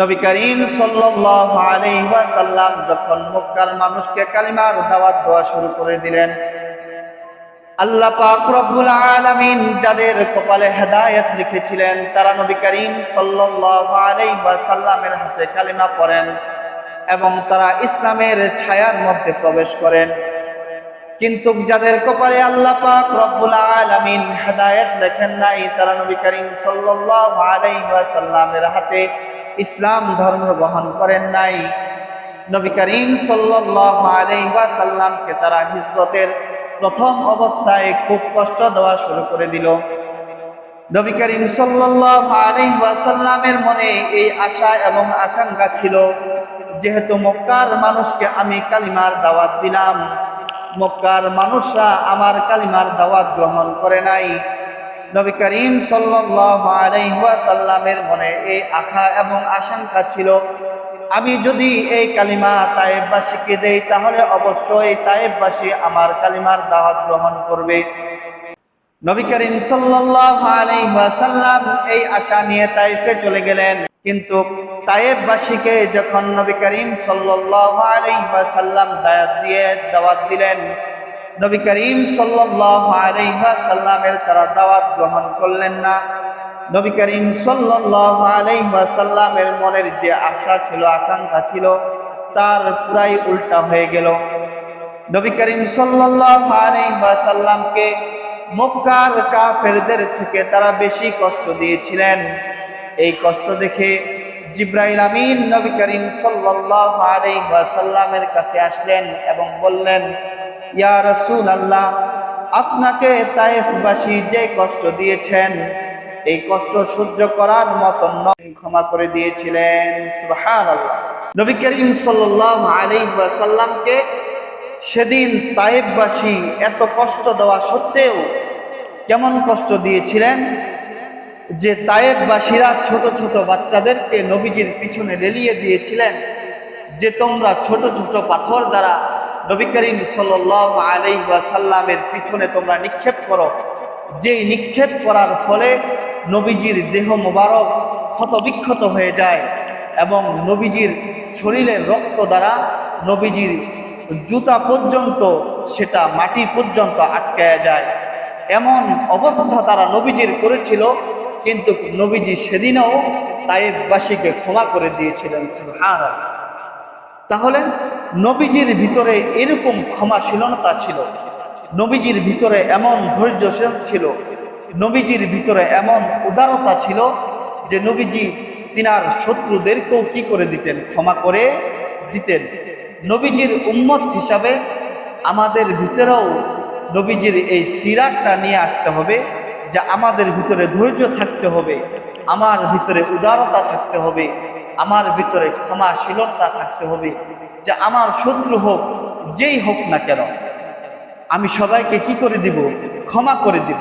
নবী করিম আলাইহি যখন মক্কার মানুষকে কালিমার দাওয়াত দেওয়া শুরু করে দিলেন, আল্লাহ পাক রব্বুল আলামিন যাদের কপালে হেদায়েত লিখেছিলেন তারা নবী করিম ওয়াসাল্লামের হাতে কালিমা পড়েন এবং তারা ইসলামের ছায়ার মধ্যে প্রবেশ করেন। কিন্তু যাদের কপালে আল্লাহ পাক রব্বুল আলামিন হেদায়েত লেখেন নাই, তারা নবী করিম সাল্লাল্লাহু আলাইহি ওয়াসাল্লামের হাতে ইসলাম ধর্ম গ্রহণ করেন নাই। নবী করিম ওয়াসাল্লামকে তারা হিজরতের প্রথম অবস্থায় খুব কষ্ট দেওয়া শুরু করে দিল। নবী করিম ওয়াসাল্লামের মনে এই আশা এবং আকাঙ্ক্ষা ছিল, যেহেতু মক্কার মানুষকে আমি কালিমার দাওয়াত দিলাম। মক্কার মানুষরা আমার কালিমার দাওয়াত গ্রহণ করে নাই। নবী করিম ওয়াসাল্লামের মনে এই আশা এবং আশঙ্কা ছিল, আমি যদি এই কালিমা তায়েববাসীকে দেই, তাহলে অবশ্যই তায়েববাসী আমার কালিমার দাওয়াত গ্রহণ করবে। নবী করিম ওয়াসাল্লাম এই আশা নিয়ে তাইফে চলে গেলেন। কিন্তু তায়েববাসীকে যখন নবী করিম আলাইহি ওয়াসাল্লাম দিয়ে, দাওয়াত দিলেন নবী করিম ওয়াসাল্লামের তারা দাওয়াত গ্রহণ করলেন না। নবী করিম ওয়াসাল্লামের মনের যে আশা ছিল, আকাঙ্ক্ষা ছিল, তার পুরাই উল্টা হয়ে গেল। নবী করিম ওয়াসাল্লামকে মক্কার কাফেরদের থেকে তারা বেশি কষ্ট দিয়েছিলেন। এই কষ্ট দেখে জিব্রাইল আমিন নবী করিম সাল্লাল্লাহু আলাইহি ওয়াসাল্লামের কাছে আসলেন এবং বললেন ইয়া রাসূলুল্লাহ, আপনাকে তায়েফবাসী যে কষ্ট দিয়েছেন, এই কষ্ট সহ্য করার মতন ক্ষমা করে দিয়েছিলেন, সুবহানাল্লাহ। নবী করিম সাল্লাল্লাহু আলাইহি ওয়াসাল্লামকে সেদিন তায়েববাসী এত কষ্ট দেওয়া সত্ত্বেও কেমন কষ্ট দিয়েছিলেন যে তায়েববাসীরা ছোট ছোট বাচ্চাদেরকে নবীজির পিছনে লেলিয়ে দিয়েছিলেন যে তোমরা ছোট ছোট পাথর দ্বারা নবী করিম সাল্লাল্লাহু আলাইহি ওয়াসাল্লামের পিছনে তোমরা নিক্ষেপ করো। যেই নিক্ষেপ করার ফলে নবীজির দেহ মোবারক ক্ষতবিক্ষত হয়ে যায় এবং নবীজির শরীরের রক্ত দ্বারা নবীজির জুতা পর্যন্ত, সেটা মাটি পর্যন্ত আটকায় যায়। এমন অবস্থা তারা নবীজির করেছিল, কিন্তু নবীজি সেদিনও তাইবাসীকে ক্ষমা করে দিয়েছিলেন, সুবহানাল্লাহ। তাহলে নবীজির ভিতরে এরকম ক্ষমাশীলতা ছিল। নবীজির ভিতরে এমন ধৈর্যশীল ছিল। নবীজির ভিতরে এমন উদারতা ছিল যে নবীজি তিনার শত্রুদেরকেও কি করে দিতেন? ক্ষমা করে দিতেন। নবীজির উম্মত হিসাবে আমাদের ভিতরেও নবীজির এই সিরাটটা নিয়ে আসতে হবে যে আমাদের ভিতরে ধৈর্য থাকতে হবে, আমার ভিতরে উদারতা থাকতে হবে। আমার ভিতরে ক্ষমাশীলতা থাকতে হবে, যে আমার শত্রু হোক, যেই হোক না কেন, আমি সবাইকে কি করে দিব? ক্ষমা করে দিব।